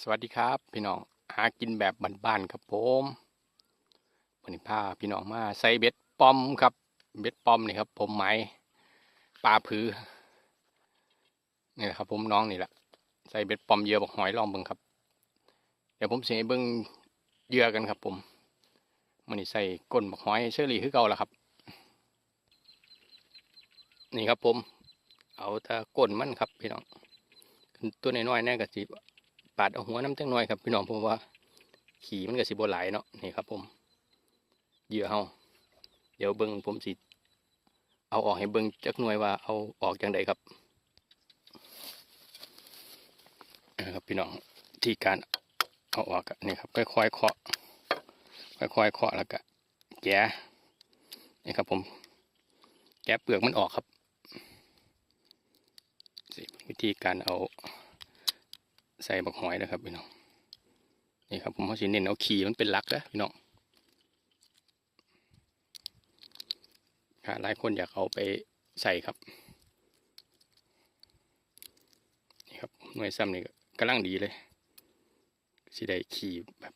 สวัสดีครับ พี่น้องหากินแบบบ้านๆครับผมวันนี้พาพี่น้องมาใส่เบ็ดปอมครับ เบ็ดปอมนี่ครับ ผมหมายปลาผือนี่แหละครับ ผมน้องนี่แหละใส่เบ็ดปอมเยื่อบอกหอยลองเบิ่งครับ เดี๋ยวผมเสียเบิ่งเยื่อกันครับ ผมมันนี้ใส่ก้นบอกหอยเชอรี่คือเก่าแล้วครับ นี่ครับผม เอาต่ก้นมันครับ พี่น้องตัวน้อยๆแน่กะสิ ปาดเอาหัวน้ำจังหน่อยครับพี่น้องผมว่า ขี่มันก็สิบหลเนาะนี่ครับผมเหยื่อเฮาเดี๋ยวเบิ้งผมสิเอาออกให้เบิ้งจักหน่วยว่าเอาออกจังใดครับนะครับพี่น้องที่การเอาออกนี่ครับค่อยๆเคาะค่อยๆเคาะแล้วก็แกะนี่ครับผมแกะเปลือกมันออกครับวิธีการเอา ใส่บักหอยนะครับพี่น้องนี่ครับผมเขาสิเน้นเอาขี่มันเป็นลักนะพี่น้องค่ะหลายคนอยากเอาไปใส่ครับนี่ครับหน่วยซ้ำนี่กำลังดีเลยสิได้ขี่แบบ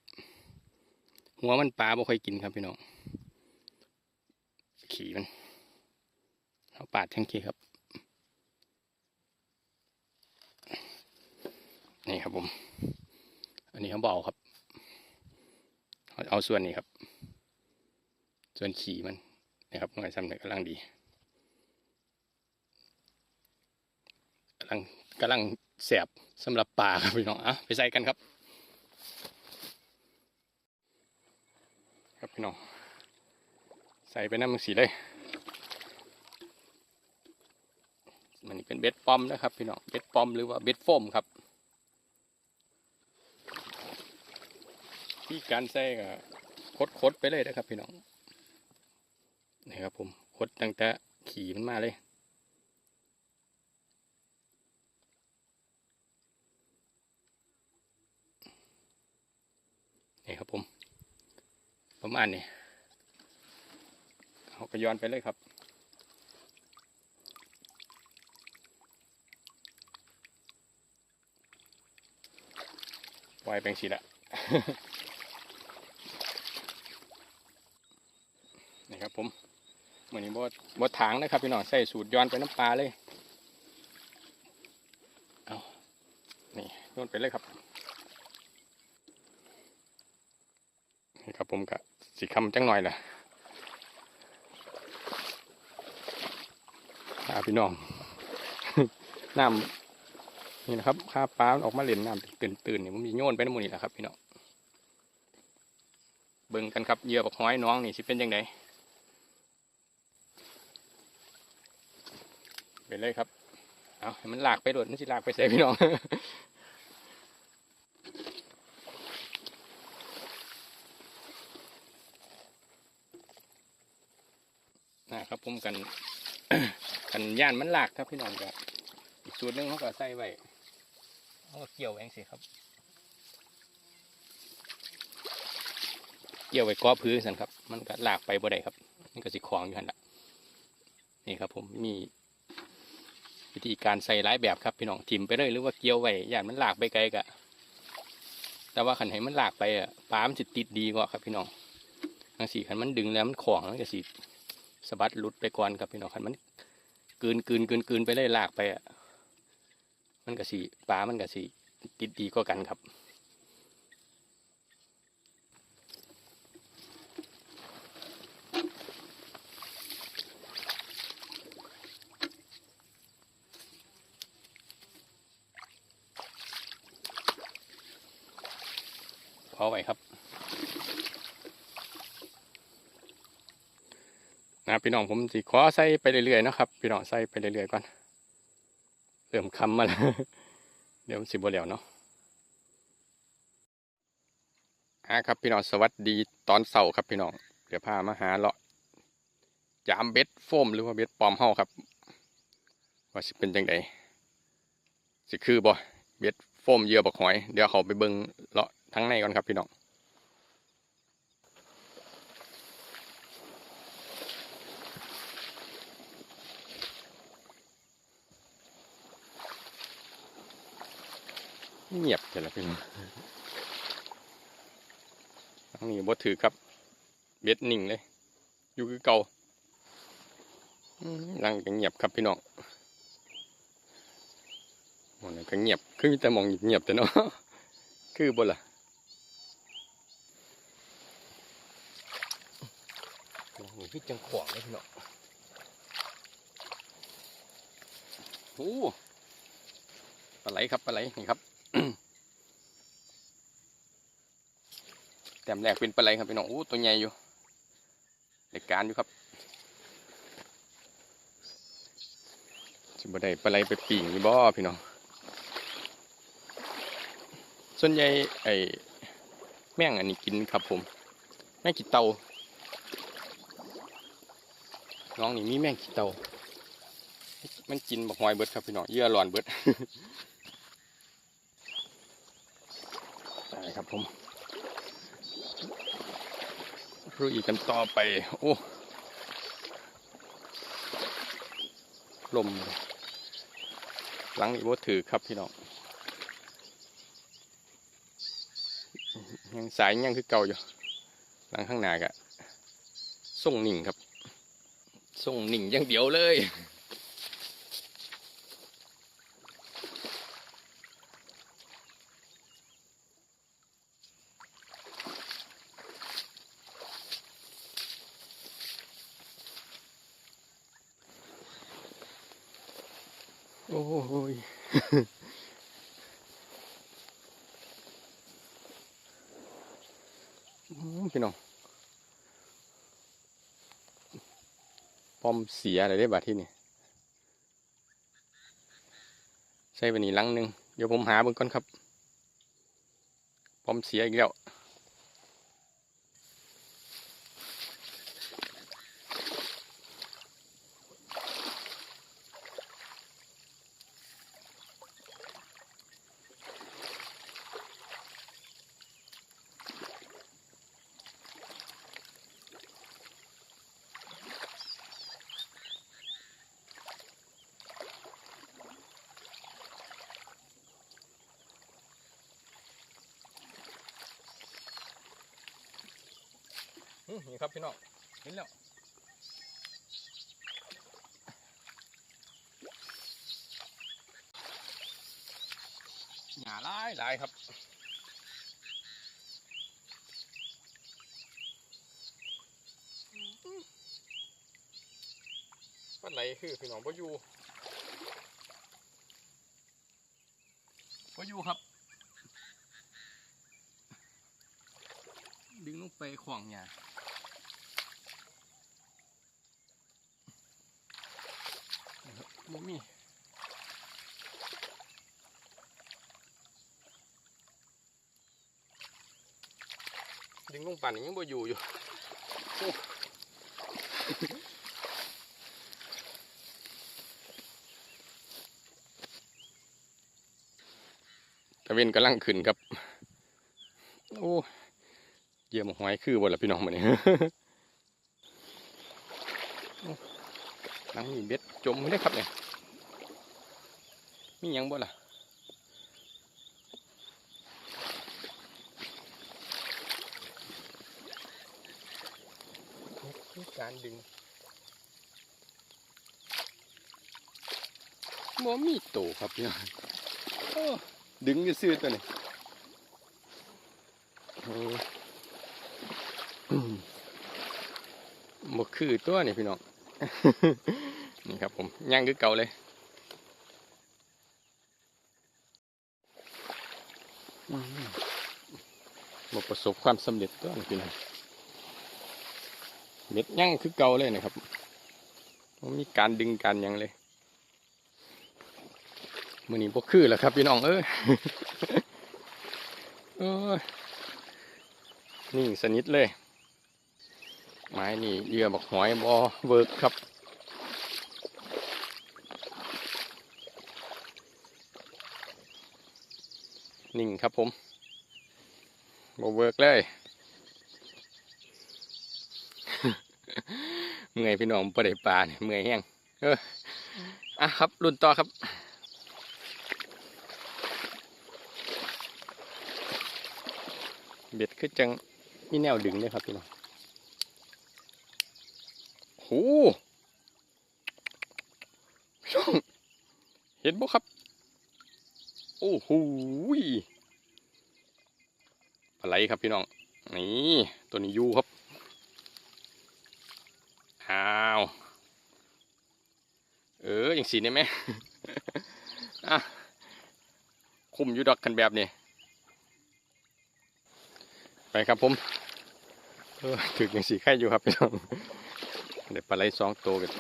หัวมันปลาบ่ค่อยกินครับพี่น้องขี่มันเอาปาดทั้งขีครับ นี่ครับผม อันนี้เขาเบาครับ เอาส่วนนี้ครับ ส่วนขี่มันนะครับหน่วยซ้ำเนี่ยกำลังดีกำลังกำลังแสบสำหรับปลาครับพี่น้องอะไปใส่กันครับ ครับพี่น้อง ใส่ไปน้ำมันสีเลยมันนี่เป็นเบ็ดปอมนะครับพี่น้อง เบ็ดปอมหรือว่าเบ็ดโฟมครับ ที่การใส่ก็คดคดๆไปเลยนะครับพี่น้องนี่ครับผมคดตั้งแต่ขี่มันมาเลยนี่ครับผม ประมาณนี้เขาก็ย้อนไปเลยครับปล่อยแปลงสีละ นี่ครับ ผมเหมือนนี้บดบดถางนะครับพี่น้องใส่สูตรย้อนไปน้ำปลาเลยเอานี่ย้อนไปเลยครับนี่ครับผมกะสีคำจังหน่อยแหละพาพี่น้องน้ำนี่นะครับข้าปลาออกมาเล่นน้ำตื่นตื่นๆนี่มันมีโยนไปน้ำมูนี่แหละครับ พี่น้องเบิ่งกันครับเยื่อบักห้อยน้องนี่สิเป็นยังไง ไปเลยครับ เอาให้มันหลากไปโดดมันสิหลากไปใส่พี่น้องนะครับผมกันกันย่านมันหลากครับพี่น้องครับอีกสูตรหนึงเขาก็ใส่ไว้เขาก็เกี่ยวเองสิครับ เกี่ยวไว้ก้อพื้นสันครับ มันก็หลากไปบ่ได้ครับ มันก็สิคลองอยู่หันละนี่ครับผมมี วิธีการใส่หลายแบบครับพี่น้องทิมไปเลยหรือว่าเกี่ยวไว้ย่านมันหลากไปไกลกะแต่ว่าขันให้มันหลากไปอะปลามันจะติดดีกว่าครับพี่น้องทังสี่ขันมันดึงแล้วมันของมันก็สีสะบัดหลุดไปก่อนครับพี่น้องขันมันกืนกืนกืนกืนไปเลยหลากไปอะมันก็สีปลามันก็สีติดดีกว่ากันครับ พอไว้ครับนะพี่น้องผมสิขอใส่ไปเรื่อยๆนะครับพี่น้องใส่ไปเรื่อยๆก่อนเริ่มคำมาแล้วเดี๋ยวสิบวเหลวเนาะอะครับพี่น้องสวัสดีตอนเสาร์ครับพี่น้องเดี๋ยวพามาหาเลาะยามเบ็ดโฟมหรือว่าเบ็ดปลอมเฮาครับ ว่าสิเป็นจังไดสิคือบ่เบ็ดโฟมเยื่อบักหอย เดี๋ยวเขาไปเบิ่งเลาะ ทั้งในก่อนครับพี่น้องเงียบแต่ละพี่น้องทางนี้บ่ถือครับ เบ็ดนิ่งเลย อยู่คือเก่าอืมหลังก็เงียบครับพี่น้องมันก็เงียบ คือมีแต่มองเงียบแต่เนาะ คือบ่ล่ะ หมองนี้คือจังขวางเลยพี่น้องโอ้ปลาไหลครับปลาไหลนี่ครับแต้มแรกเป็นปลาไหลครับพี่น้องโอ้ตัวใหญ่อยู่เด็กการอยู่ครับสิบ่ได้ปลาไหลไปปิ่งนี่บ่พี่น้องส่วนใหญ่ไอ้แม่งอันนี้กินครับผมแม่งกินเตา น้องนี่มีแมงกินเตามันกินบักหอยเบิดครับพี่น้องเยื่อร้อนเบิดได้ครับผมรุยกันต่อไป โอ้ลมหลังนี้บ่ถือครับพี่น้องยังสายยังคือเก่าอยู่หลังข้างหน้ากะส่งหนิ่งครับ ส่งหนิ่งอย่างเดียวเลย โอ้ยพี่น้อง อมเสียอะไรได้บ้างที่นี่ใช่ไปนนี้หลังหนึ่งเดี๋ยวผมหาเบิ่งก่อนครับปอมเสียอีกแล้ว นี่ครับพี่น้องเห็นแล้วหนาลายลายครับปันไหลคือพี่น้องพ่อยู่พ่อยู่ครับ ดึงลงไปขวางหญ้านะครั บ่มีดึงลงปั่นยังบ่อยู่อยู่ตะเวนกำลังขึ้นครับ โอ้เยี่ยมหอยคือบ่ละพี่น้องมาเนี่ ยนังมีเบ็ดจมไม่ได้ครับเนี่ยมียังบ่ล่ะมีการดึงบ่มีโตครับพี่น้องโอ้ดึงซื่อตัวนี้บ่คือตัวนี่พี่น้อง นี่ครับผมย่างคือเก่าเลยอืมบ่ประสบความสำเร็จตัวนี่พี่น้องเม็ดย่างคือเก่าเลยนะครับบ่มีการดึงการหยังเลยมื้อนี้บ่คือแล้วครับพี่น้องเอ้ยโอ้ยนิ่งสนิทเลย ไม้นี่เหยื่อบักหอยบอเวิร์กครับ นิ่งครับผมบเวิร์กเลยเมื่อยพี่น้องประเดี๋ยปลาเนี่ยเมื่อยแห้งเอออะครับรุ่นต่อครับเบ็ดคือจังมีแนวดึงด้วยครับพี่น้องโหพี่น้องเห็นบ่ครับ โอ้โหปลาไหลครับพี่น้อง นี่ตัวนี้ยูครับ อ้าว เอออย่างสีได้ไหมอะคุมยูดอกกันแบบนี้ ไปครับผมเออถึกอย่างสีไข่อยู่ครับพี่น้องเดี๋ยวปลาไหลสองตัวกัน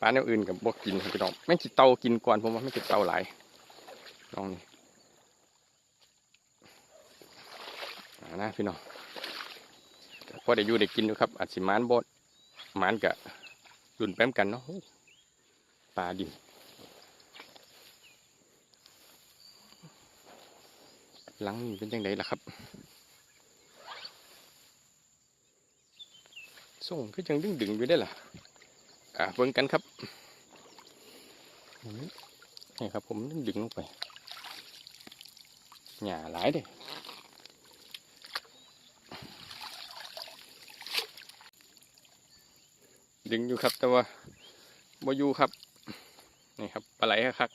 ปลาแนวอื่นกับบกกินครับพี่น้องแม่กินเตากินก่อนผมว่าไม่กินเตาหลาย ลองนี่อ่านะพี่น้องพอได้อยู่ได้กินอยู่ครับอาจสิมานบดมานกะรุ่นแป้มกันเนาะปลาดินหลังนี่เป็นยังไงล่ะครับส่งก็ยังดึงดึงอยู่ได้ล่ะอ่าเบิ่งกันครับนี่ครับผมดึงดึงลงไป หย่าหลายเด้ดึงอยู่ครับ แต่ว่าบ่อยู่ครับ นี่ครับปลาไหลครับ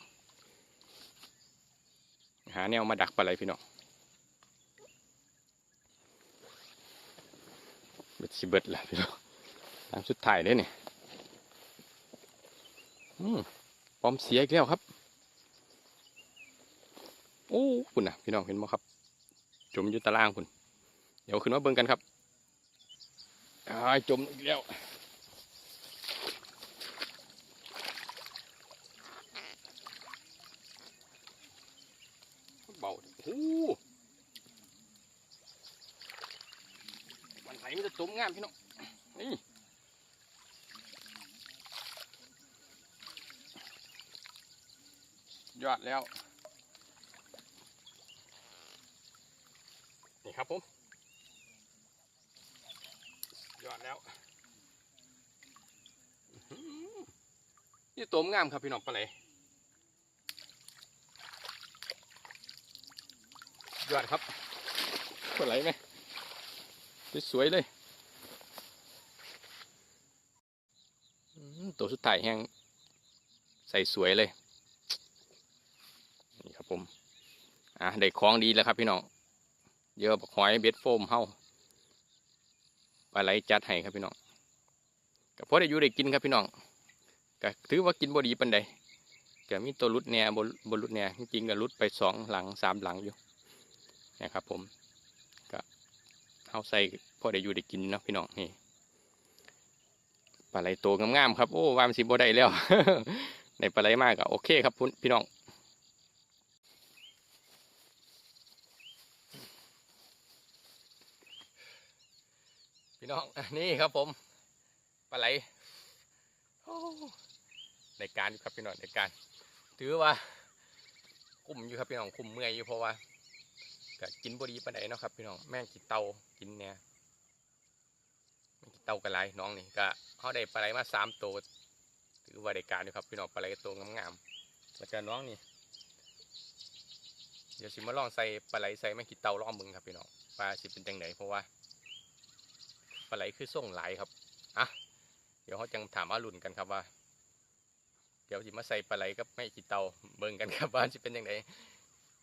หาแนวมาดักปลาไหลพี่น้องเบ็ดสิเบิดละพี่น้องตามสุดท้ายเลยเนี่ยอืมปอมเสียอีกแล้วครับ โอ้คุณนะพี่น้องเห็นไหมครับ จมอยู่ตารางคุณเดี๋ยวขึ้นมาเบิ่งกันครับอายจมอีกแล้วเบาดิโอ้มันไหลมันจะจมงามพี่น้องนี่ยอดแล้ว ครับผมยอดแล้วนี่ตัวงามครับพี่น้องปลาไหลยอดครับปลาไหลไหมสวยเลยตัวสุดท้ายแห้งใส่สวยเลยนี่ครับผมอะได้ของดีแล้วครับพี่น้อง เยอะบักหอยเบ็ดโฟมเฮาปลาไหลจัดให้ครับพี่น้องก็พอได้อยู่ได้กินครับพี่น้องก็ถือว่ากินบ่ดีปานใดก็มีตัวรุดแหน่บ่บ่รุดแหน่จริงก็รุดไปสองหลังสามหลังอยู่นะครับผมก็เฮาใส่พอได้อยู่ได้กินเนาะพี่น้องนี่ปลาไหลโตงามๆครับโอ้วามสิบ่ได้แล้วในปลาไหลมากก็โอเคครับพี่น้อง น้องนี่ครับผมปลาไหลในการอยู่ครับพี่น้องในการ ถือว่า คุ้มอยู่ครับพี่น้องคุ้มเมื่อยอยู่เพราะว่าก็กินบดีปลานใดเนาะครับพี่น้องแม่งกินเตากินเนี่ยแมงกินเตากันไรน้องนี่ก็เขาได้ปลาไหลมาสามตัวถือว่าได้การอยู่ครับพี่น้องปลาไหลตัวงามๆแล้วก็น้องนี่เดี๋ยวสิมาลองใส่ปลาไหลใส่แม่งกินเตาลองมึงครับพี่น้องปลาสิเป็นจังไหนเพราะว่า ปลาไหลคือส่งไหลครับอะเดี๋ยวเขาจังถามอารุณกันครับว่า เดี๋ยวสิมาใส่ปลาไหลกับไม่ขีเตาเบิ่งกันครับว่าจะเป็นยังไง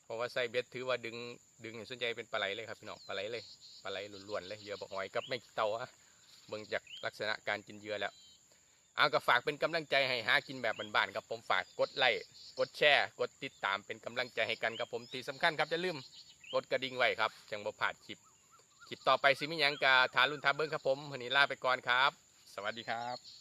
เพราะว่าใส่เบ็ดถือว่าดึงดึงส่วนใหญ่เป็นปลาไหลเลยครับพี่น้องปลาไหลเลยปลาไหลล้วนๆเลยเยื่อบอกหอยกับไม่ขีเตาอะเบิ่งจากลักษณะการกินเยื่อแล้วเอาก็ฝากเป็นกำลังใจให้หากินแบบบ้านๆครับผมฝากกดไลค์กดแชร์กดติดตามเป็นกำลังใจให้กันครับผมที่สำคัญครับอย่าลืมกดกระดิ่งไว้ครับจังบ่พลาดคลิป คลิปต่อไปสิมิยังกาทารุ่นทาเบิ้งครับผมวันนี้ลาไปก่อนครับ สวัสดีครับ